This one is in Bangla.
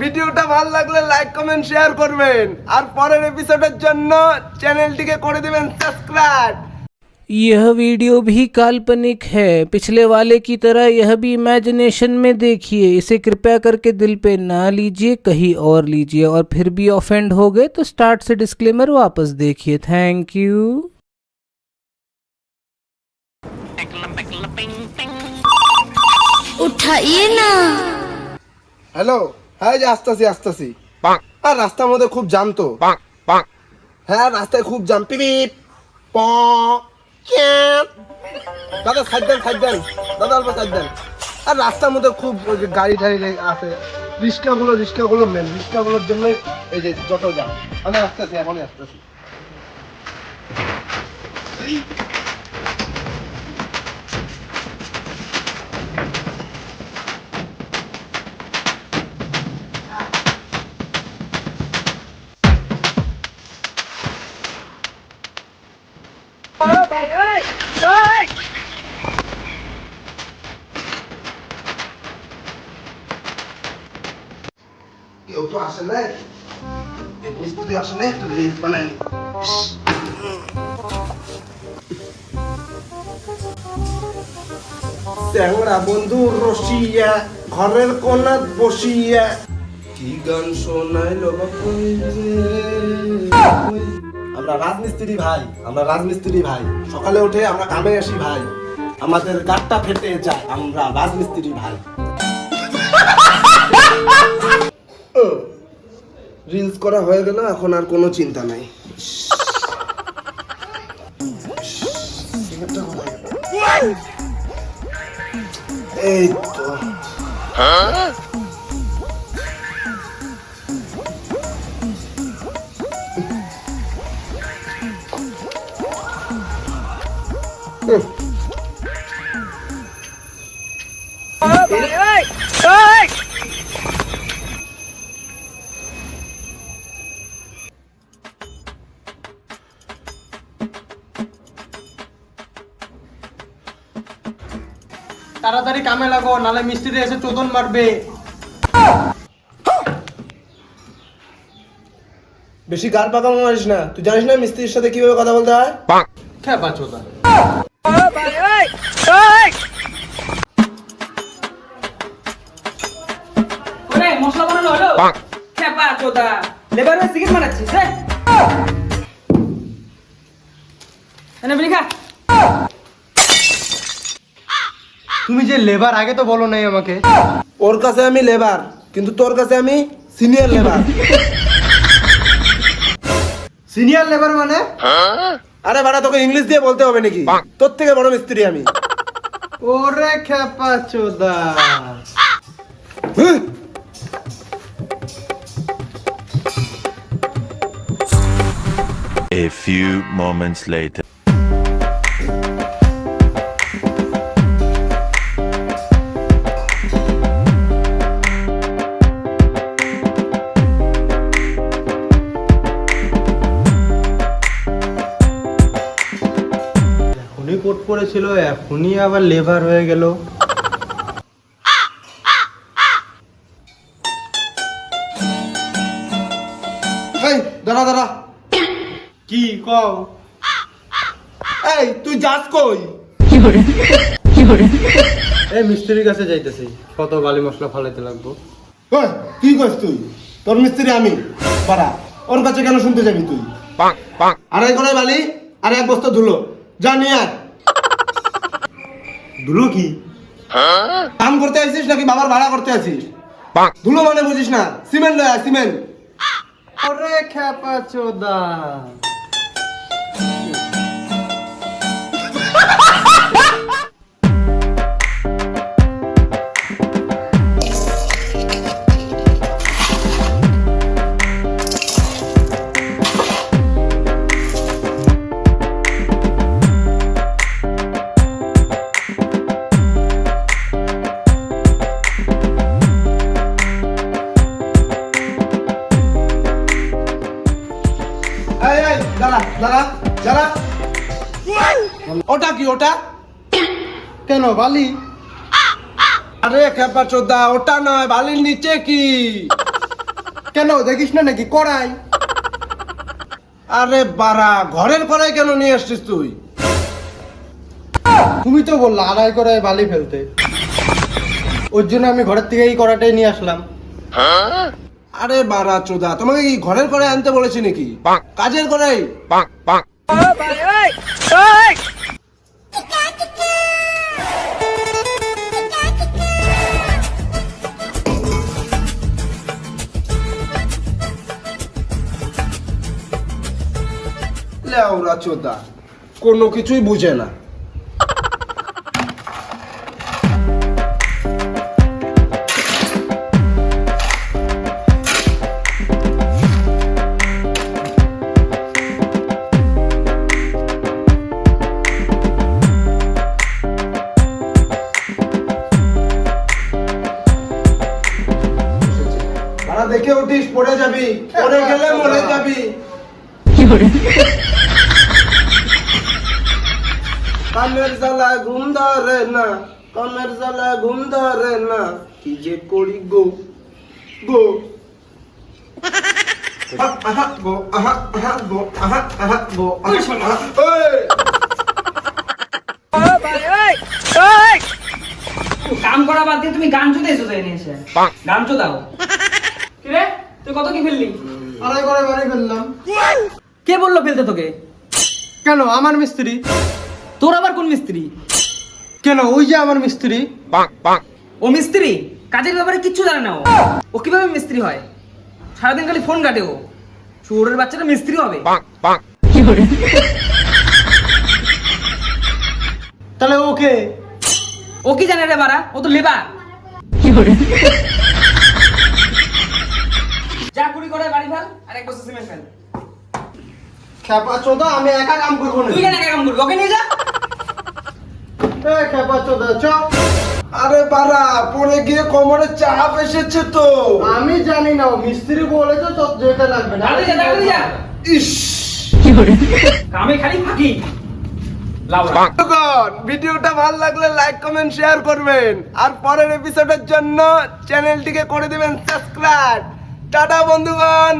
ভিডিওটা ভালো লাগলে লাইক কমেন্ট শেয়ার করবেন আর পরের এপিসোডের জন্য চ্যানেলটিকে করে দিবেন সাবস্ক্রাইব यह वीडियो भी काल्पनिक है पिछले वाले की तरह यह भी इमेजिनेशन में देखिए इसे कृपया करके दिल पे ना लीजिए कहीं और लीजिए और फिर भी ऑफेंड हो गए तो स्टार्ट से डिस्क्लेमर वापस देखिए थैंक यू उठाइए ना হ্যালো হ্যাঁ যে আসতেছি আসতেছি। আর রাস্তার মধ্যে খুব জাম তো। হ্যাঁ রাস্তায় খুব জাম পিপিপ প দাদা সাইড দেন সাইড দেন। দাদা অল্প সাইড দেন। আর রাস্তার মধ্যে খুব গাড়ি টাড়ি আছে। রিক্সাগুলো রিক্সাগুলো মেন রিক্সাগুলোর জন্যই এই যে যত জাম আমি আসতেছি এখনই আসতেছি। কেউ তো আসে নাই মিস্ত্রি আসে নাই একটু রিলস বানাই নি। বন্ধু রসিয়া ঘরের কোনাত বসিয়া। কি গান শোনাইল আমরা রাজমিস্ত্রি ভাই, আমরা রাজমিস্ত্রি ভাই। সকালে উঠে আমরা কামে আসি ভাই। আমাদের গাটটা ফেটে যায়, আমরা রাজমিস্ত্রি ভাই। রিলস করা হয়ে গেল, এখন আর কোনো চিন্তা নাই। এই তো। হুম। তাড়াতাড়ি কামে লাগো নালে মিস্ত্রি এসে চোদন মারবে। বেশি গার পাকামো মারিস না। তুই জানিস না মিস্ত্রির সাথে কীভাবে কথা বলতে হয়? খেপা চোদা। চোদা লেবার হয়ে রে এনে বিলি খা তুমি যে লেবার আগে তো বলো নাই আমাকে। ওর কাছে আমি লেবার কিন্তু তোর কাছে আমি সিনিয়র লেবার। সিনিয়র লেবার মানে? আরে বাড়া তোকে ইংলিশ দিয়ে বলতে হবে নাকি? তোর থেকে বড় মিস্ত্রি আমি। ওরে খেপা চোদা। A few moments later. এখনই কোট পড়েছিল এখনই আবার লেবার হয়ে গেল দাঁড়া দাঁড়া কি কও? এই তুই যাস কই? এই মিস্ত্রির কাছে যাইতেছি। কত বালি মশলা ফালাইতে লাগবো? ওই, কি কইস তুই? তোর মিস্ত্রি আমি। পারা ওর কাছে কেন শুনতে যাবি তুই? আড়াই করে বালি আর এক বস্তা ধুলো। যা নিয়ে আয়। দুলো কি? কাম করতে আসিস নাকি বাবার ভাড়া করতে আসিস? ধুলো মানে বুঝিস না। সিমেন্ট লয় সিমেন্ট। ওরে খেপা চোদা। দাঁড়া দাঁড়া ওটা কি ওটা? কেন বালি? আরে খেপা চোদা, ওটা নয়, বালির নিচে কি? কেন, দেখিস না নাকি, কড়াই? আরে বাড়া, ঘরের কড়াই কেন নিয়ে আসছিস তুই? তুমি তো বললা, আড়াই কড়াই বালি ফেলতে। ওর জন্য আমি ঘরের থেকে এই কড়াটাই নিয়ে আসলাম। আরে বাড়া চোদা তোমাকে কি ঘরের কড়াই আনতে বলেছি নাকি? কাজের লেওরা চোদা কোনো কিছুই বুঝে না। বাড়া পড়ে যাবি। পড়ে গেলে মরে যাবি। কামের জ্বালা ঘুম ধরে না কামের জ্বালা ঘুম ধরে না। কি যে করি গো গো। আহা, আহা, গো, আহা, আহা, গো, আহা, আহা, গো, আহা, আহা, কাম করা বাদ দিয়ে তুমি গান চুদে এসো এনে এসে গান চুদাও তুই কত কি ফেললি? আড়াই কড়াই বালি ফেললাম। কে বলল ফেলতে তোকে? কেন? আমার মিস্ত্রি। তোর আবার কোন মিস্ত্রি? কেন? ওই যে আমার মিস্ত্রি। ও মিস্ত্রি? কাজের ব্যাপারে কিচ্ছু জানে না ও। ও কীভাবে মিস্ত্রি হয়? সারাদিন খালি ফোন কাটে ও। চোরের বাচ্চাটা মিস্ত্রি হবে। তাহলে ওকে ও কি জানে রে বাড়া? ও তো লেবার। যা কুড়ি করে বাড়ি ফেল আর এক বছর সিমেন্ট ফেল। খেপা চোদা আমি একা কাম করব না তুই কেন একা কাম করবি? ওকে নিয়ে যা। এই খেপা চোদা চ। আরে বাড়া পড়ে গিয়ে কোমরে চাপ এসেছে তো। আমি জানি না মিস্ত্রি বলেছে তো যেতে লাগবে না। তাড়াতাড়ি যা তাড়াতাড়ি যা। ইস। কামে খালি ফাঁকি। ভিডিওটা ভালো লাগলে লাইক কমেন্ট শেয়ার করবেন। আর পরের এপিসোডের জন্য চ্যানেলটিকে করে দিবেন সাবস্ক্রাইব টাটা বন্ধুগণ!